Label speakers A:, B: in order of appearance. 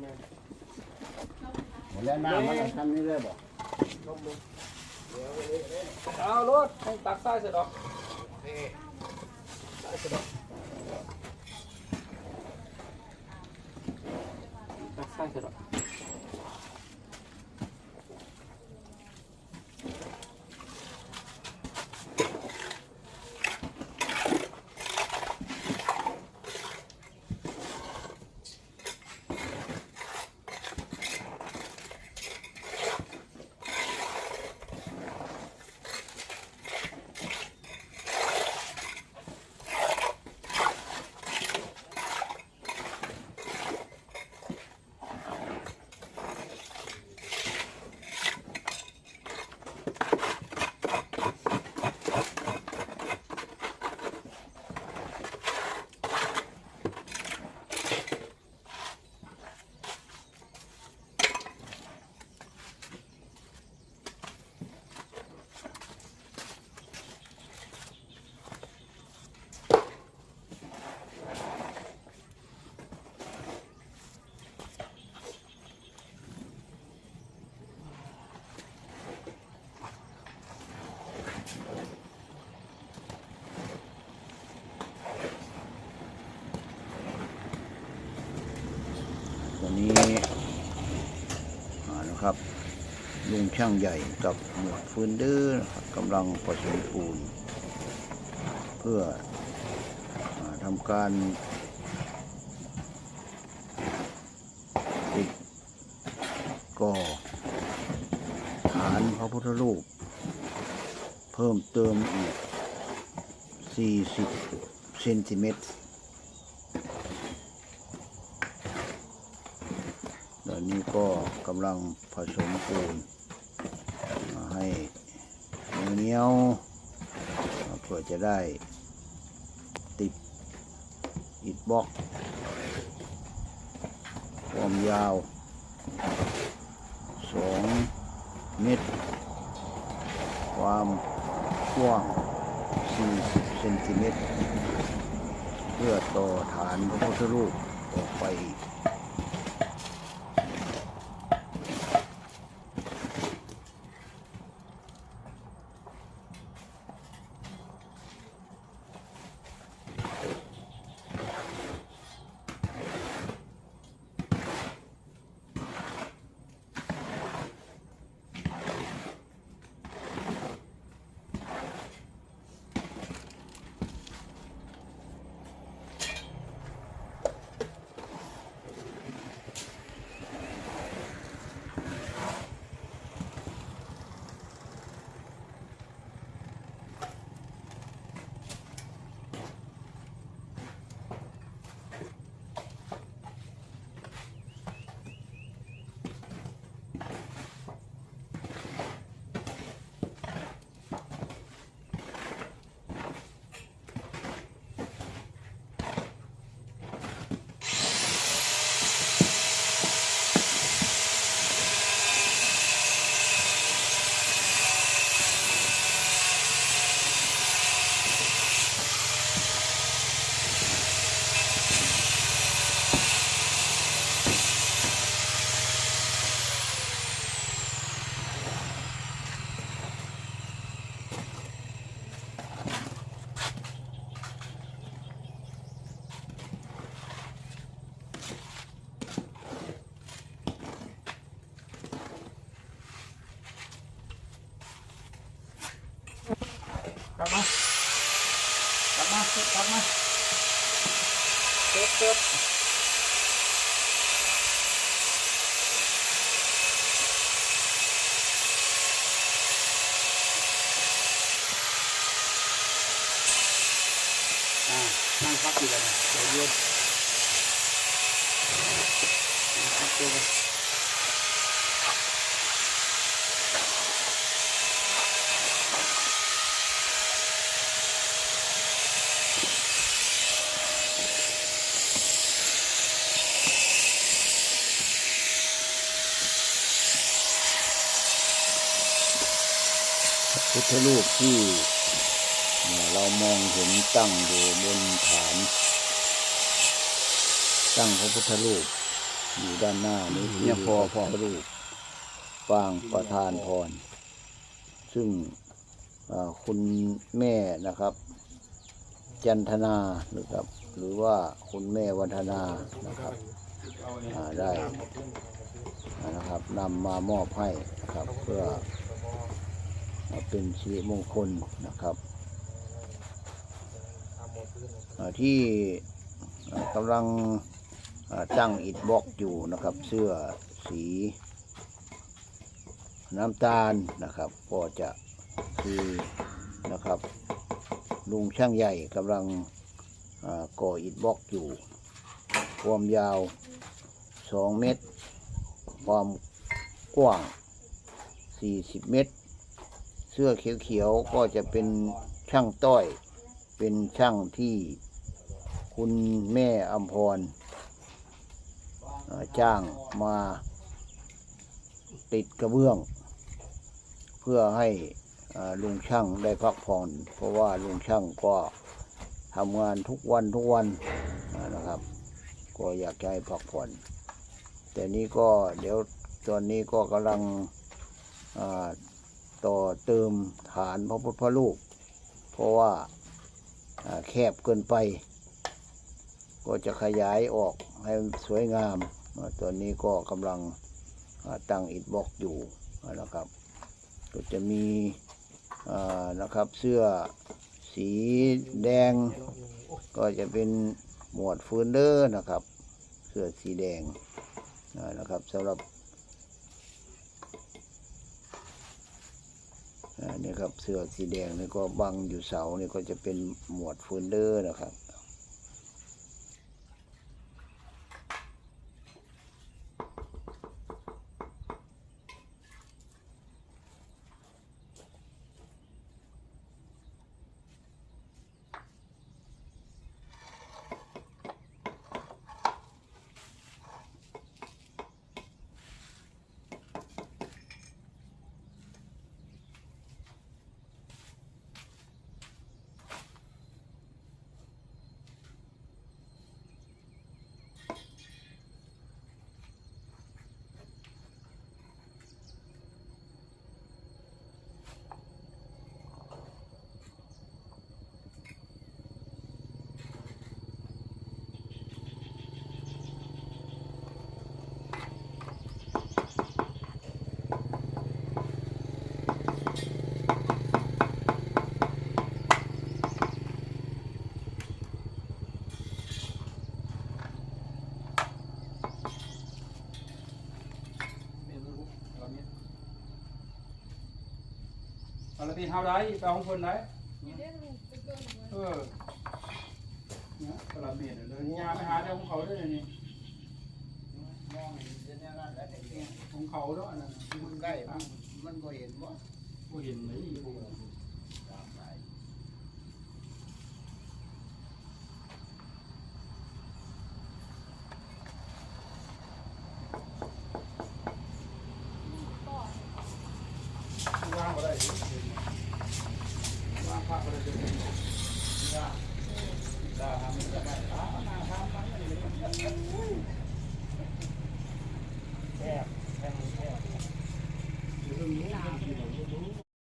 A: หมดแล้วน้ำมันทำนี่เลยบอก
B: เอารถให้ตักใส่เสร็จดอกใส่เสร็จดอกตักใส่เสร็จดอก
A: วันนี้นะครับ ลุงช่างใหญ่กับหมวดฟืนเดอร์นะครับกำลังผสมปูน เพื่ออทำการติดก่อฐานพระพุทธรูป พิ่มเติมอีก 40 เซนติเมตร ตอนนี้ก็กำลังผสมปูนมาให้เหนียวเพื่อจะได้ติดอิฐบล็อกความยาว 2 เมตร ความ กว้าง 40 เซนติเมตร เพื่อต่อฐานพระพุทธรูปออกไปา
B: กลับมาเก็บกลับมาเก็บเก็บอ่านั่งพักอยู่เลยนะเดี๋ยวเย็นนั่งพักตัวเลย
A: พุทธรูปที่เรามองเห็นตั้งอยู่บนฐาน ตั้งพระพุทธรูปอยู่ด้านหน้านี้
B: เนี่ยพอพอ
A: พระรูปปางประธานพร ซึ่งคุณแม่นะครับ จันทนานะครับ หรือว่าคุณแม่วันธนานะครับได้นะครับนำมามอบให้นะครับเพื่อ เป็นสิริมงคลนะครับที่กำลังตั้งอิฐบล็อกอยู่นะครับ เสื้อสีน้ำตาลนะครับ ก็จะคือนะครับ ลุงช่างใหญ่กำลังก่ออิฐบล็อกอยู่ ความยาว 2 เมตร ความกว้าง 40 เมตร เสื้อเขียวๆก็จะเป็นช่างต้อย เป็นช่างที่คุณแม่อมพรจ้างมาติดกระเบื้อง เพื่อให้ลุงช่างได้พักผ่อน เพราะว่าลุงช่างก็ทำงานทุกวันทุกวันนะครับ ก็อยากให้พักผ่อน แต่นี้ก็เดี๋ยวตอนนี้ก็กำลังอ่า ต่อเติมฐานพระพุทธรูปเพราะว่าแคบเกินไป ก็จะขยายออกให้สวยงามตอนนี้ก็กำลังตั้งอิฐบล็อกอยู่นะครับ ก็จะมีนะครับเสื้อสีแดง ก็จะเป็นหมวดฟืนเดอร์นะครับ เสื้อสีแดงนะครับสำหรับ อ่านี่ครับเสื้อสีแดงนี่ก็บังอยู่เสานี่ก็จะเป็นหมวดฟืนเดอร์นะครับ
C: เอาละที่เฮาได้ไปของคนได้เออเนี่ยตลาดเมียนเลยยาไปหาเจ้าของเขาด้วยนี่
B: มองเห็นเส้นนี้นั่นแหละแต่เนี่ย
C: ของเขาด้วยอันนั้น
B: มันใกล้มันมันก็เห็นว่า
C: ผู้เห็นไหมา
B: มไป
C: ว่างก็ได้ว่างพระก็ได้เดิน